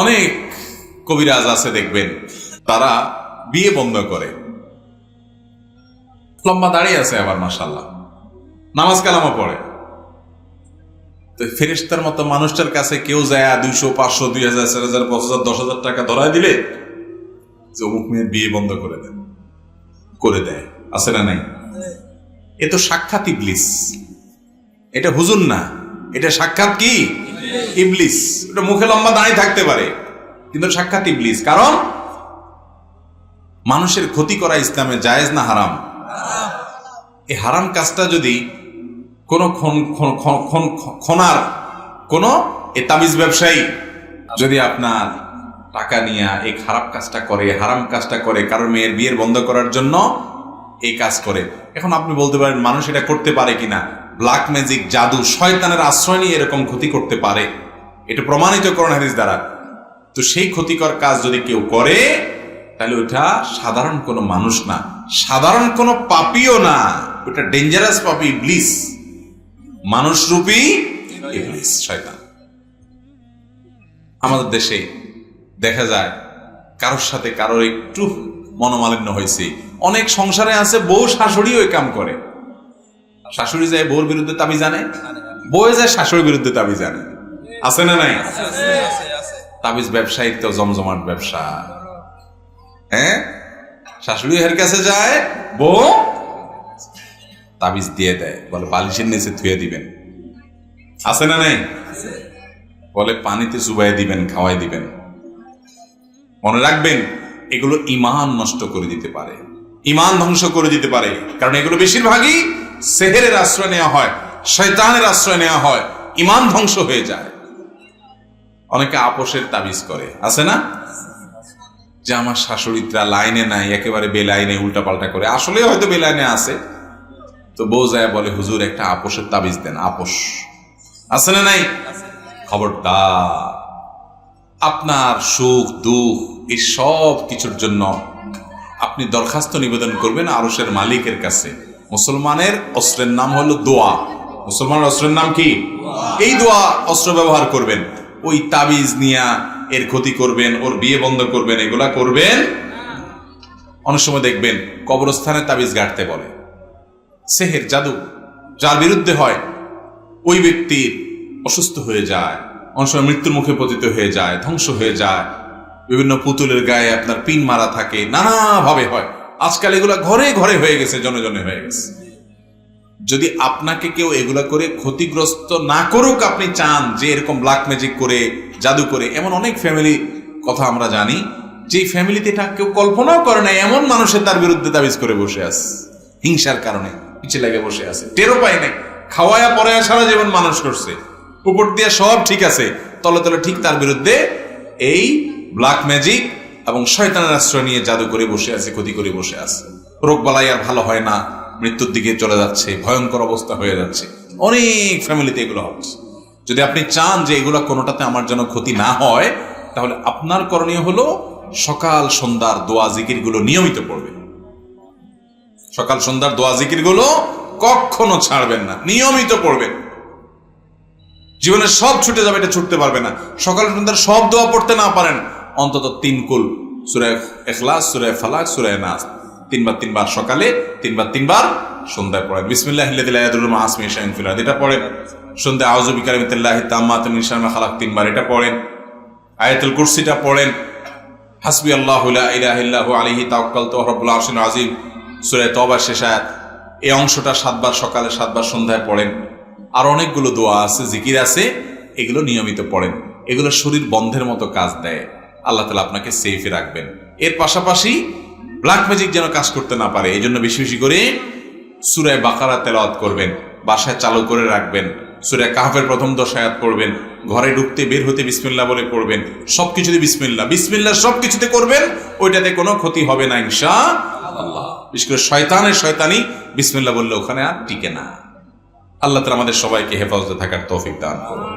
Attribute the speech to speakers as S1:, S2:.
S1: অনেক কবিরাজ আছে দেখবেন তারা বিয়ে বন্ধ করে। লম্বা দাঁড়িয়ে আছে আবার মাসাল্লাহ নামাজ কালামও পড়ে। তো ফেরেস্তার মতো মানুষটার কাছে কেউ যায় দুইশো পাঁচশো দুই হাজার চার হাজার পাঁচ হাজার দশ হাজার টাকা ধরায় দিলে যে অমুক মেয়ের বিয়ে বন্ধ করে দেয় করে দেয়। আছে না নাই? এ তো সাক্ষাৎ ইবলিস। এটা হুজুর না। এটা সাক্ষাৎ কি? ইবলিস। এটা মুখে লম্বা দাঁড়িয়ে থাকতে পারে, কিন্তু সাক্ষাৎ ইবলিস। কারণ মানুষের ক্ষতি করা ইসলামে জায়েজ না হারাম? এই হারাম কাজটা যদি কোনো খন- খন- খন- খন- খনার, কোনো এ তাবিজ ব্যবসায়ী যদি আপনার টাকা নিয়ে এই খারাপ কাজটা করে, হারাম কাজটা করে, কারোর মেয়ের বিয়ের বন্ধ করার জন্য এই কাজ করে, এখন আপনি বলতে পারেন, মানুষ এটা করতে পারে কিনা? ব্ল্যাক ম্যাজিক জাদু শয়তানের আশ্রয় নিয়ে এরকম ক্ষতি করতে পারে। এটা প্রমাণিত করণ হাদিস দ্বারা। তো সেই ক্ষতিকর কাজ যদি কেউ করে, তাহলে ওটা সাধারণ কোনো মানুষ না, সাধারণ কোনো পাপিও না ওটা ডেঞ্জারাস পাপি ইবলিস, মানুষরূপী শয়তান। আমাদের দেশে দেখা যায়, কারোর সাথে কারোর একটু মনোমালিন্য হয়েছে, অনেক সংসারে আছে, বউ শাশুড়িও কাম করে। শাশুড়ি যায় বউর বিরুদ্ধে তাবি জানে বউ যায় শাশুড়ির বিরুদ্ধে তাবি জানে আছে না নাই? তাবিজ ব্যবসায়িক তো জমজমাট ব্যবসা। হ্যাঁ? শাশুড়ি এর কাছে যায়, বউ তাবিজ দিয়ে দেয়। বলে বালিশের নিচে ধুয়ে দিবেন। আছে না নাই? বলে পানিতে চুবাই দিবেন, খাওয়াই দিবেন। মনে রাখবেন, এগুলো ইমান নষ্ট করে দিতে পারে। ইমান ধ্বংস করে দিতে পারে। কারণ এগুলো বেশিরভাগই সেহেরের আশ্রয় নেওয়া হয়, শয়তানের আশ্রয় নেওয়া হয়, ইমান ধ্বংস হয়ে যায়। অনেকে আপোষের তাবিজ করে, আছে না? যে আমার শাশুড়িরা লাইনে নাই, একেবারে বেলাইনে উল্টাপাল্টা করে, আসলে হয়তো বেলাইনে আছে। তো বউ যায় বলে, হুজুর, একটা আপোষের তাবিজ দেন, আপোষ। আছে না নাই? খবরদার। আপনার সুখ, দুঃখ, এই সব কিছুর জন্য আপনি দরখাস্ত নিবেদন করবেন আরসের মালিকের কাছে। মুসলমানের অস্ত্রের নাম হলো দোয়া। মুসলমানের অস্ত্রের নাম কি? এই দোয়া অস্ত্র ব্যবহার করবেন। ওই তাবিজ নিয়া এর ক্ষতি করবেন, ওর বিয়ে বন্ধ করবেন, এগুলা করবেন। অনেক সময় দেখবেন কবরস্থানে তাবিজ গাড়তে বলে। সেহের জাদু, যার বিরুদ্ধে হয়, ওই ব্যক্তির অসুস্থ হয়ে যায়, অনেক সময় মৃত্যুর মুখে পতিত হয়ে যায়, ধ্বংস হয়ে যায়। বিভিন্ন পুতুলের গায়ে আপনার পিন মারা থাকে, নানাভাবে হয়। আজকাল এগুলা ঘরে ঘরে হয়ে গেছে জনজনে হয়ে গেছে। যদি আপনাকে কেউ এগুলা করে ক্ষতিগ্রস্ত না করুক, আপনি চান যে এরকম ব্ল্যাক ম্যাজিক করে, জাদু করে, এমন অনেক ফ্যামিলি কথা আমরা জানি যে ফ্যামিলিতে এটা কেউ কল্পনাও করে না এমন মানুষের তার বিরুদ্ধে তাবিজ করে বসে আছে। হিংসার কারণে পিছিয়ে লাগে বসে আছে। টেরও পায় নাই। খাওয়ায়া পরে সারা জীবন মানুষ করছে। উপর দিয়ে সব ঠিক আছে, তলে তলে ঠিক তার বিরুদ্ধে এই ব্ল্যাক ম্যাজিক এবং শয়তানের আশ্রয় নিয়ে জাদু করে বসে আছে, ক্ষতি করে বসে আছে। রোগ বালাই আর ভালো হয় না, মৃত্যুর দিকে চলে যাচ্ছে, ভয়ঙ্কর অবস্থা হয়ে যাচ্ছে। অনেক ফ্যামিলিতে এগুলো হচ্ছে। যদি আপনি চান যে এগুলো কোনোটাতে আমার যেন ক্ষতি না হয়, তাহলে আপনার করণীয় হলো সকাল সন্ধ্যার দোয়া জিকিরগুলো নিয়মিত পড়বে সকাল সন্ধ্যার দোয়া জিকিরগুলো কখনো ছাড়বেন না, নিয়মিত পড়বেন। জীবনে সব ছুটে যাবে, এটা ছুটতে পারবে না। সকাল সন্ধ্যার সব দোয়া পড়তে না পারেন অন্তত তিন কুল সুরায় এখলাস সুরায় ফালাক সুরায় নাস। তিনবার তিনবার সকালে, তিনবার তিনবার সন্ধ্যায় পড়েন বিসমিল্লাহ আসমি শাহিন ফিলাদ এটা পড়েন। সন্ধ্যা আউযু বিকারিমিতাল্লাহি তাম্মাত মিন শাররি মা খালাক তিনবার এটা পড়েন। আয়াতুল কুরসিটা পড়েন। হাসবি আল্লাহ লা ইলাহা ইল্লাহু আলাইহি তাওয়াক্কালতু ওয়া রাব্বুল আরশিল আযীম। শেষ আয়াত। এই অংশটা সাতবার সকালে, সাতবার সন্ধ্যায় পড়েন। আর অনেকগুলো দোয়া আছে, জিকির আছে, এগুলো নিয়মিত পড়েন। এগুলো শরীর বন্ধের মতো কাজ দেয়। আল্লাহ তালা আপনাকে সেফে রাখবেন। এর পাশাপাশি ব্ল্যাক ম্যাজিক যেন কাজ করতে না পারে এই জন্য বেশি বেশি করে সুরায় বাকারা তেলাওয়াত করবেন, বাসায় চালু করে রাখবেন, সুরায় কাহাফের প্রথম দশ আয়াত পড়বেন, ঘরে ঢুকতে বের হতে বিসমিল্লা বলে পড়বেন, সবকিছুতে বিসমিল্লা বিসমিল্লা সবকিছুতে করবেন, ওইটাতে কোনো ক্ষতি হবে না ইনশা আল্লাহ বিশেষ করে শয়তানের শয়তানি বিসমিল্লা বললে ওখানে আর টিকে না। আল্লাহ তালা আমাদের সবাইকে হেফাজতে থাকার তৌফিক দান করুন।